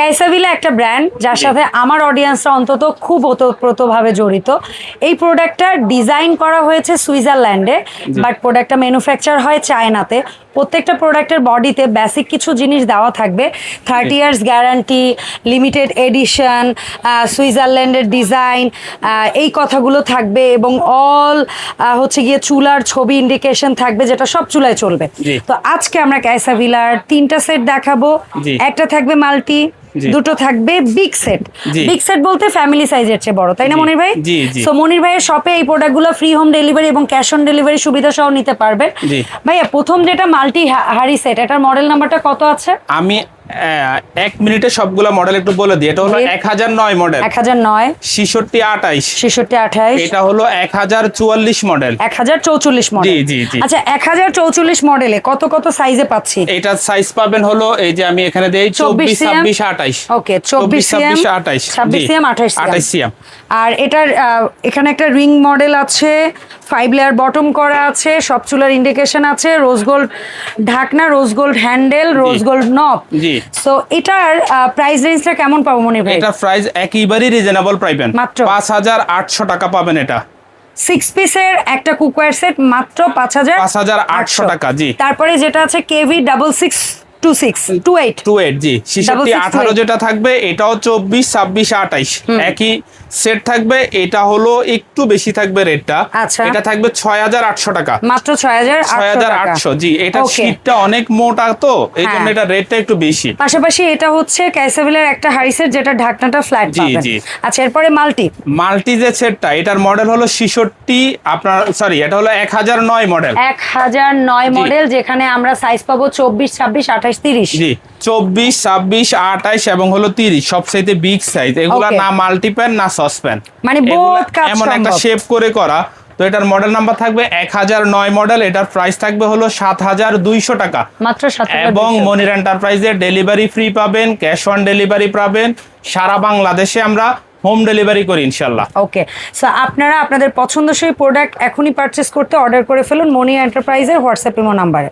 ক্যাসাভিলা একটা ব্র্যান্ড যার সাথে আমার অডিয়েন্সরা অন্তত খুব ওতপ্রোতভাবে জড়িত। এই প্রোডাক্টটা ডিজাইন করা হয়েছে সুইজারল্যান্ডে বাট প্রোডাক্টটা ম্যানুফ্যাকচার হয় চায়নাতে। প্রত্যেকটা প্রোডাক্টের বডিতে বেসিক কিছু জিনিস দেওয়া থাকবে। Thirty years guarantee limited edition সুইজারল্যান্ডের ডিজাইন এই কথাগুলো থাকবে এবং অল হচ্ছে গিয়ে চুলার ছবি ইন্ডিকেশন থাকবে যেটা সব চুলায় চলবে। তো আজকে আমরা ক্যাসাভিলার তিনটা সেট দেখাবো। একটা থাকবে মাল্টি দুটো থাকবে বিগ সেট বিগ সেট বলতে ফ্যামিলি সাইজের চেয়ে বড় তাই না মনির ভাই। সো মনির ভাইয়ের শপে এই প্রোডাক্টগুলো ফ্রি হোম ডেলিভারি এবং ক্যাশ অন ডেলিভারি সুবিধা সহ নিতে পারবেন। ভাইয়া প্রথম যেটা মাল্টি হাড়ি সেট এটার মডেল নাম্বারটা কত আছে? আমি এক মিনিটে সবগুলা মডেল একটু বলে দিই। এটা হলো। এক হাজার নয় মডেল এক হাজার নয়। ছিষট্টি আঠাইশ। ছেষট্টি আঠাইশ। এটা হলো এক হাজার চুয়াল্লিশ মডেল এক হাজার চৌচল্লিশ মডেল জি, জি। আচ্ছা এক হাজার চৌচল্লিশ মডেলে কত কত সাইজে পাচ্ছি? এটার সাইজ পাবেন হলো এই যে আমি এখানে দেই চব্বিশ ছাব্বিশ আঠাইশ। ওকে চব্বিশ ছাব্বিশ আঠাইশ। ছাব্বিশ সিএম আঠাইশ আঠাইশ সিএম আর এটার এখানে একটা রিং মডেল আছে। ফাইভ লেয়ার বটম করা আছে সব চুলার ইন্ডিকেশন আছে রোজ গোল্ড ঢাকনা rose gold handle rose gold knob জি। সো এটার প্রাইস রেঞ্জটা কেমন পাবো মনে ভাই? এটা প্রাইস একেবারেই রিজনেবল পাইবেন। মাত্র? পাঁচ হাজার আটশো টাকা পাবেন এটা। সিক্স পিসের একটা কুকওয়্যার সেট মাত্র পাঁচ হাজার পাঁচ হাজার আটশো টাকা জি। তারপরে যেটা আছে KV double six two six two eight two eight জি। ছিষট্টি six আঠারো two eight। যেটা থাকবে এটাও চব্বিশ ছাব্বিশ আঠাইশ। একই সেট থাকবে এটা হলো একটু বেশি থাকবে রেটটা আচ্ছা। এটা থাকবে ছয় হাজার আটশো টাকা। মাত্র ছয় হাজার ছয় হাজার আটশো জি এটা. শীতটা অনেক মোটা তো এই জন্য হ্যাঁ। এটা রেটটা একটু বেশি। পাশাপাশি এটা হচ্ছে ক্যাসাভিলের একটা হারিসের যেটা ঢাকনাটা ফ্ল্যাট জি, পাবেন। জি। আচ্ছা এরপরে মাল্টি মাল্টি যে সেটটা এটার মডেল হলো ছিষট্টি আপনার সরি এটা হলো এক হাজার নয় মডেল এক হাজার নয় মডেল যেখানে আমরা সাইজ পাবো চব্বিশ ছাব্বিশ আঠাশ তিরিশ। জি। চব্বিশ ছাব্বিশ আঠাইশ এবং হলো তিরিশ। সবচাইতে বিগ সাইজ এগুলা না মাল্টিপ্যান না সসপ্যান মানে এমন একটা। শেপ করে করা। তো এটার মডেল নাম্বার থাকবে এক হাজার নয় মডেল এটার প্রাইস থাকবে হলো সাত হাজার দুইশো টাকা। মাত্র এবং মনির এন্টারপ্রাইজের ডেলিভারি ফ্রি পাবেন ক্যাশ অন ডেলিভারি পাবেন। সারা বাংলাদেশে আমরা হোম ডেলিভারি করি ইনশাল্লাহ ওকে সো আপনারা আপনাদের পছন্দসই প্রোডাক্ট এখনই পারচেস করতে অর্ডার করে ফেলুন মনি এন্টারপ্রাইজের হোয়াটসঅ্যাপ ইমো নাম্বারে